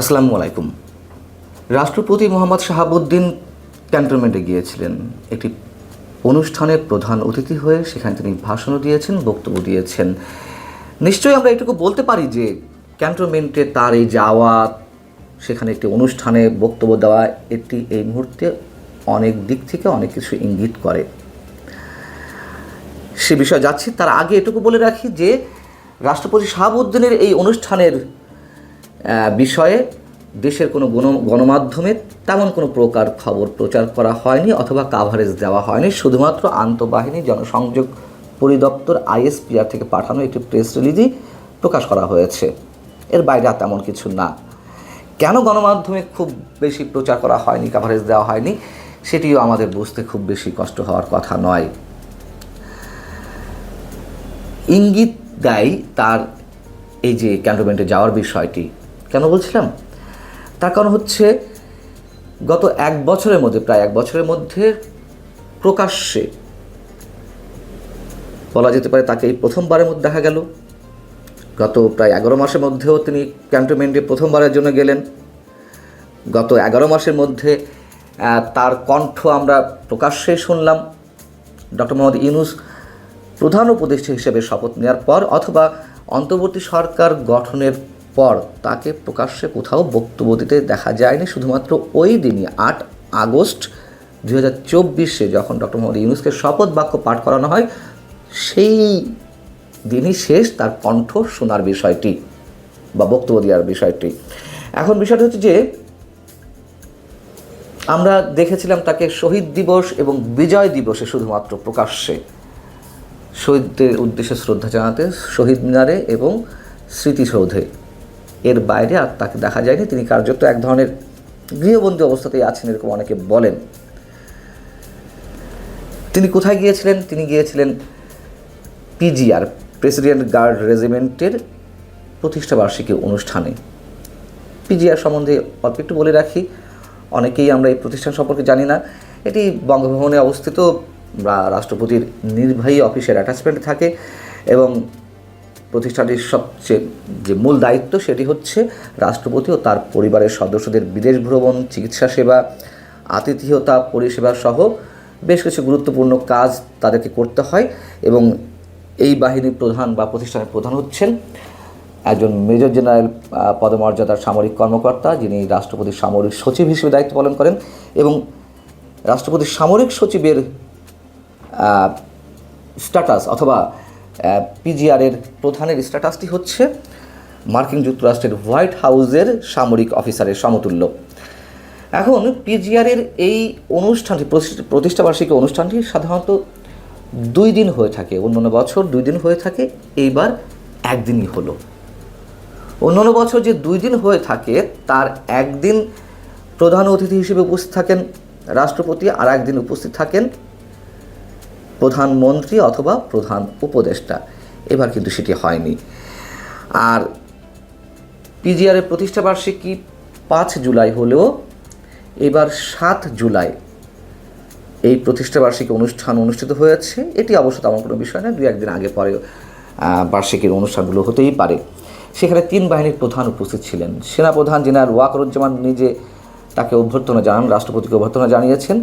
আসসালামু আলাইকুম। রাষ্ট্রপতি মোহাম্মদ শাহাবুদ্দিন ক্যান্টনমেন্টে গিয়েছিলেন। একটি অনুষ্ঠানের প্রধান অতিথি হয়ে সেখানে তিনি ভাষণও দিয়েছেন, বক্তব্য দিয়েছেন। নিশ্চয়ই আমরা এটুকু বলতে পারি যে ক্যান্টনমেন্টে তার এই যাওয়া, সেখানে একটি অনুষ্ঠানে বক্তব্য দেওয়া, এটি এই মুহূর্তে অনেক দিক থেকে অনেক কিছু ইঙ্গিত করে। সে বিষয়ে যাচ্ছি, তার আগে এটুকু বলে রাখি যে রাষ্ট্রপতি শাহাবুদ্দিনের এই অনুষ্ঠানের বিষয়ে দেশের কোনো গণ, গণমাধ্যমে তেমন কোনো প্রকার খবর প্রচার করা হয়নি অথবা কাভারেজ দেওয়া হয়নি। শুধুমাত্র আন্তঃবাহিনী জনসংযোগ পরিদপ্তর আইএসপিআর থেকে পাঠানো একটি প্রেস রিলিজই প্রকাশ করা হয়েছে। এর বাইরে আর তেমন কিছু না। কেন গণমাধ্যমে খুব বেশি প্রচার করা হয়নি কাভারেজ দেওয়া হয়নি, সেটিও আমাদের বুঝতে খুব বেশি কষ্ট হওয়ার কথা নয়। ইঙ্গিত দেয় তার এই যে ক্যান্টনমেন্টে যাওয়ার বিষয়টি। কেন বলছিলাম? তার কারণ হচ্ছে গত এক বছরের মধ্যে, প্রায় এক বছরের মধ্যে প্রকাশ্যে বলা যেতে পারে তাকে এই প্রথমবারের মধ্যে দেখা গেল। গত প্রায় এগারো মাসের মধ্যেও তিনি ক্যান্টনমেন্টে প্রথমবারের জন্য গেলেন। গত এগারো মাসের মধ্যে তার কণ্ঠ আমরা প্রকাশ্যে শুনলাম। ডক্টর মোহাম্মদ ইউনুস প্রধান উপদেষ্টা হিসেবে শপথ নেওয়ার পর অথবা অন্তর্বর্তী সরকার গঠনের পর তাকে প্রকাশ্যে কোথাও বক্তব্য দিতে দেখা যায়নি। শুধুমাত্র ওই দিনই আট আগস্ট দু হাজার চব্বিশে যখন ডক্টর মোহাম্মদ ইউনুসকে শপথ বাক্য পাঠ করানো হয়, সেই দিনই শেষ তার কণ্ঠ শোনার বিষয়টি বা বক্তব্য দেওয়ার বিষয়টি। এখন বিষয়টা হচ্ছে যে, আমরা দেখেছিলাম তাকে শহীদ দিবস এবং বিজয় দিবসে শুধুমাত্র প্রকাশ্যে। শহীদদের উদ্দেশ্যে শ্রদ্ধা জানাতে, শহীদ মিনারে এবং স্মৃতিসৌধে। এর বাইরে আর তাকে দেখা যায়নি। তিনি কার্যত এক ধরনের গৃহবন্দী অবস্থাতেই আছেন এরকম অনেকে বলেন। তিনি কোথায় গিয়েছিলেন? তিনি গিয়েছিলেন পিজিআর, প্রেসিডেন্ট গার্ড রেজিমেন্টের প্রতিষ্ঠাবার্ষিকী অনুষ্ঠানে। পিজিআর সম্বন্ধে অল্প একটু বলে রাখি, অনেকেই আমরা এই প্রতিষ্ঠান সম্পর্কে জানি না। এটি বঙ্গভবনে অবস্থিত রাষ্ট্রপতির নির্বাহী অফিসের অ্যাটাচমেন্ট থাকে এবং প্রতিষ্ঠানটির সবচেয়ে যে মূল দায়িত্ব সেটি হচ্ছে রাষ্ট্রপতি ও তার পরিবারের সদস্যদের বিদেশ ভ্রমণ, চিকিৎসা সেবা, আতিথেয়তা পরিষেবা সহ বেশ কিছু গুরুত্বপূর্ণ কাজ তাদেরকে করতে হয় এবং এই বাহিনীর প্রধান বা প্রতিষ্ঠানের প্রধান হচ্ছেন একজন মেজর জেনারেল পদমর্যাদার সামরিক কর্মকর্তা যিনি রাষ্ট্রপতির সামরিক সচিব হিসেবে দায়িত্ব পালন করেন এবং রাষ্ট্রপতির সামরিক সচিবের স্ট্যাটাস অথবা পিজিআরের প্রধানের স্ট্যাটাসটি হচ্ছে মার্কিন যুক্তরাষ্ট্রের হোয়াইট হাউসের সামরিক অফিসারের সমতুল্য। এখন পিজিআরের এই অনুষ্ঠানটি প্রতিষ্ঠ- প্রতিষ্ঠাবার্ষিকী অনুষ্ঠানটি সাধারণত দুই দিন হয়ে থাকে। অন্যান্য বছর দুই দিন হয়ে থাকে, এইবার একদিনই হলো। অন্যান্য বছর যে দুই দিন হয়ে থাকে, তার একদিন প্রধান অতিথি হিসেবে উপস্থিত থাকেন রাষ্ট্রপতি, আর একদিন উপস্থিত থাকেন প্রধানমন্ত্রী অথবা প্রধান উপদেষ্টা। এবার কিন্তু সেটি হয়নি। আর পিজিআরের প্রতিষ্ঠাবার্ষিকী পাঁচ জুলাই হলেও এবার সাত জুলাই এই প্রতিষ্ঠাবার্ষিকী অনুষ্ঠান অনুষ্ঠিত হয়েছে। এটি অবশ্য তেমন কোনো বিষয় না দুই একদিন আগে পরে বার্ষিকীর অনুষ্ঠানগুলো হতেই পারে। সেখানে তিন বাহিনীর প্রধান উপস্থিত ছিলেন। সেনাপ্রধান জেনারেল ওয়াকরুজ্জামান নিজে তাকে অভ্যর্থনা জানান, রাষ্ট্রপতিকে অভ্যর্থনা জানিয়েছেন।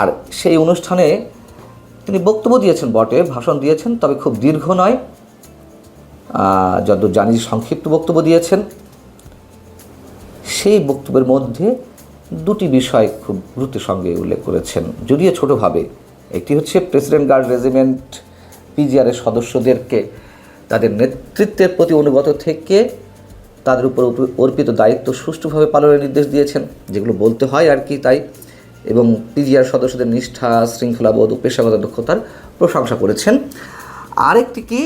আর সেই অনুষ্ঠানে তিনি বক্তব্য দিয়েছেন বটে, ভাষণ দিয়েছেন, তবে খুব দীর্ঘ নয়। যতদূর জানি সংক্ষিপ্ত বক্তব্য দিয়েছেন। সেই বক্তব্যের মধ্যে দুটি বিষয় খুব গুরুত্বের সঙ্গে উল্লেখ করেছেন, যদিও ছোটোভাবে। একটি হচ্ছে প্রেসিডেন্ট গার্ড রেজিমেন্ট পিজিআরের সদস্যদেরকে তাদের নেতৃত্বের প্রতি অনুগত থেকে তাদের উপর অর্পিত দায়িত্ব সুষ্ঠুভাবে পালনের নির্দেশ দিয়েছেন, যেগুলো বলতে হয় আর কি তাই। এবং পিজিআর সদস্যদের নিষ্ঠা, শৃঙ্খলাবোধ ও পেশাগত দক্ষতার প্রশংসা করেছেন। আরেকটি কি?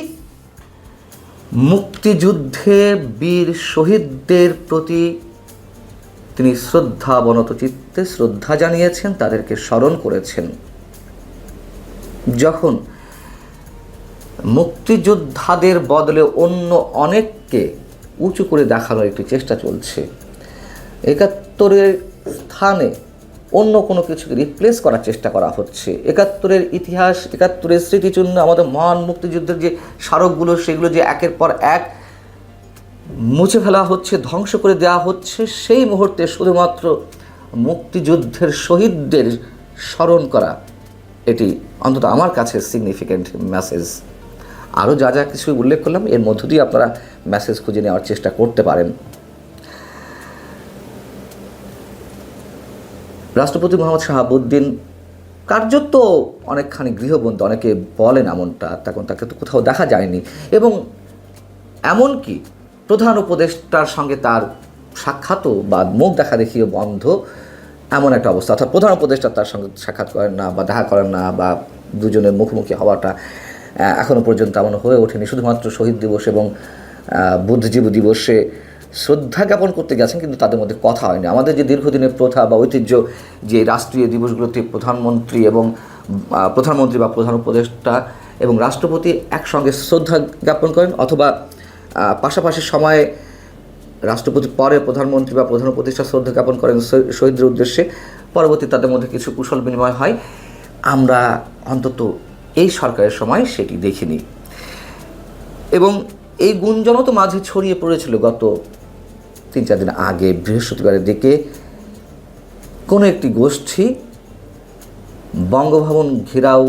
মুক্তিযুদ্ধে বীর শহীদদের প্রতি তিনি শ্রদ্ধা বনত চিত্তে শ্রদ্ধা জানিয়েছেন, তাদেরকে স্মরণ করেছেন। যখন মুক্তিযোদ্ধাদের বদলে অন্য অনেককে উঁচু করে দেখানোর একটি চেষ্টা চলছে, একাত্তরের স্থানে অন্য কোনো কিছুকে রিপ্লেস করার চেষ্টা করা হচ্ছে। একাত্তরের ইতিহাস, একাত্তরের স্মৃতিচিহ্ন, আমাদের মহান মুক্তিযুদ্ধের যে স্মারকগুলো, সেগুলো যে একের পর এক মুছে ফেলা হচ্ছে, ধ্বংস করে দেওয়া হচ্ছে, সেই মুহূর্তে শুধুমাত্র মুক্তিযুদ্ধের শহীদদের স্মরণ করা, এটি অন্তত আমার কাছে সিগনিফিক্যান্ট মেসেজ আরও যা যা কিছু উল্লেখ করলাম, এর মধ্য দিয়ে আপনারা মেসেজ খুঁজে নেওয়ার চেষ্টা করতে পারেন। রাষ্ট্রপতি মোহাম্মদ শাহাবুদ্দিন কার্যত অনেকখানি গৃহবন্ধু অনেকে বলেন এমনটা, তখন তাকে তো কোথাও দেখা যায়নি। এবং এমনকি প্রধান উপদেষ্টার সঙ্গে তার সাক্ষাৎও বা মুখ দেখা দেখিও বন্ধ, এমন একটা অবস্থা। অর্থাৎ প্রধান উপদেষ্টা তার সঙ্গে সাক্ষাৎ করেন না বা দেখা করেন না বা দুজনের মুখোমুখি হওয়াটা এখনও পর্যন্ত এমন হয়ে ওঠেনি। শুধুমাত্র শহীদ দিবস এবং বুদ্ধিজীবী দিবসে শ্রদ্ধা জ্ঞাপন করতে গেছেন, কিন্তু তাদের মধ্যে কথা হয়নি। আমাদের যে দীর্ঘদিনের প্রথা বা ঐতিহ্য, যে রাষ্ট্রীয় দিবসগুলোতে প্রধানমন্ত্রী এবং প্রধানমন্ত্রী বা প্রধান উপদেষ্টা এবং রাষ্ট্রপতি একসঙ্গে শ্রদ্ধা জ্ঞাপন করেন অথবা পাশাপাশি সময়ে রাষ্ট্রপতি পরে প্রধানমন্ত্রী বা প্রধান উপদেষ্টা শ্রদ্ধা জ্ঞাপন করেন শহী- শহীদদের উদ্দেশ্যে। পরবর্তী তাদের মধ্যে কিছু কুশল বিনিময় হয়। আমরা অন্তত এই সরকারের সময় সেটি দেখিনি। এবং এই গুঞ্জনও তো মাঝে ছড়িয়ে পড়েছিল গত তিন চার দিন আগে বৃহস্পতিবারের দিকে কোনো একটি গোষ্ঠী বঙ্গভবন ঘেরাও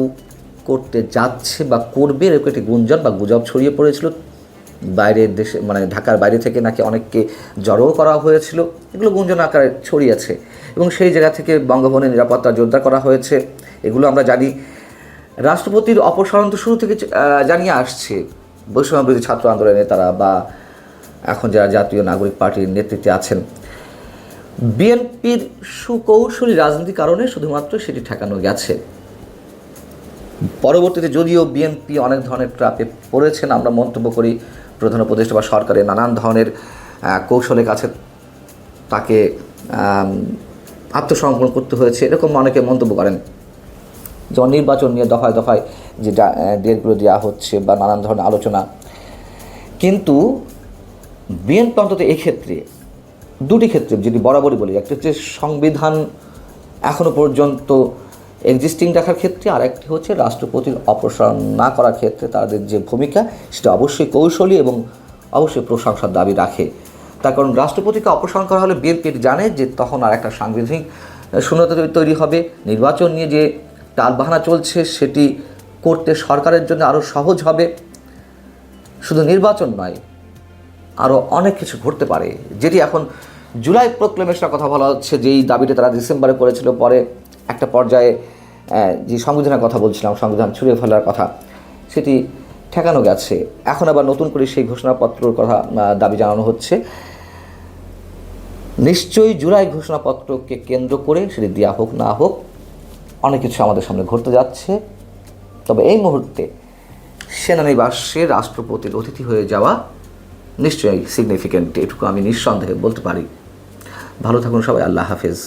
করতে যাচ্ছে বা করবে, এরকম একটি গুঞ্জন বা গুজব ছড়িয়ে পড়েছিল। বাইরের দেশে মানে ঢাকার বাইরে থেকে নাকি অনেককে জড়ো করা হয়েছিল। এগুলো গুঞ্জন আকারে ছড়িয়েছে এবং সেই জায়গা থেকে বঙ্গভবনের নিরাপত্তা জোরদার করা হয়েছে। এগুলো আমরা জানি। রাষ্ট্রপতির অপসারণ তো শুরু থেকে জানিয়ে আসছে। বৈষম্য বিরোধী ছাত্র আন্দোলনের নেতারা বা এখন যারা জাতীয় নাগরিক পার্টির নেতৃত্বে আছেন, বিএনপির সুকৌশলী রাজনীতির কারণে শুধুমাত্র সেটি ঠেকানো গেছে। পরবর্তীতে যদিও বিএনপি অনেক ধরনের ট্রাপে পড়েছেন, আমরা মন্তব্য করি প্রধান উপদেষ্টা বা সরকারের নানান ধরনের কৌশলের কাছে তাকে আত্মসমর্পণ করতে হয়েছে, এরকম অনেকে মন্তব্য করেন। যেমন নির্বাচন নিয়ে দফায় দফায় যে ডেটগুলো দেওয়া হচ্ছে বা নানান ধরনের আলোচনা। কিন্তু বিএনপি অন্তত এক্ষেত্রে, দুটি ক্ষেত্রে যদি বরাবরই বলি, একটা হচ্ছে সংবিধান এখনও পর্যন্ত এক্সিস্টিং রাখার ক্ষেত্রে, আর একটি হচ্ছে রাষ্ট্রপতির অপসারণ না করার ক্ষেত্রে তাদের যে ভূমিকা, সেটা অবশ্যই কৌশলী এবং অবশ্যই প্রশংসার দাবি রাখে। তার কারণ রাষ্ট্রপতিকে অপসারণ করা হলে বিএনপির জানে যে তখন আর একটা সাংবিধানিক শূন্যতা তৈরি হবে। নির্বাচন নিয়ে যে টালবাহানা চলছে, সেটি করতে সরকারের জন্য আরও সহজ হবে। শুধু নির্বাচন নয় আরও অনেক কিছু ঘটতে পারে। যেটি এখন জুলাই প্রোক্লেমেশনের কথা বলা হচ্ছে, যেই দাবিটা তারা ডিসেম্বরে করেছিল। পরে একটা পর্যায়ে যে সংবিধানের কথা বলছিলাম, সংবিধান ছুঁড়ে ফেলার কথা, সেটি ঠেকানো গেছে। এখন আবার নতুন করে সেই ঘোষণাপত্রর কথা দাবি জানানো হচ্ছে। নিশ্চয়ই জুলাই ঘোষণাপত্রকে কেন্দ্র করে সেটি দেওয়া হোক না হোক, অনেক কিছু আমাদের সামনে ঘটতে যাচ্ছে। তবে এই মুহূর্তে সেনানিবাসে রাষ্ট্রপতির অতিথি হয়ে যাওয়া নিশ্চয়ই সিগনিফিক্যান্ট এটুকু আমি নিঃসন্দেহে বলতে পারি। ভালো থাকুন সবাই আল্লাহ হাফেজ।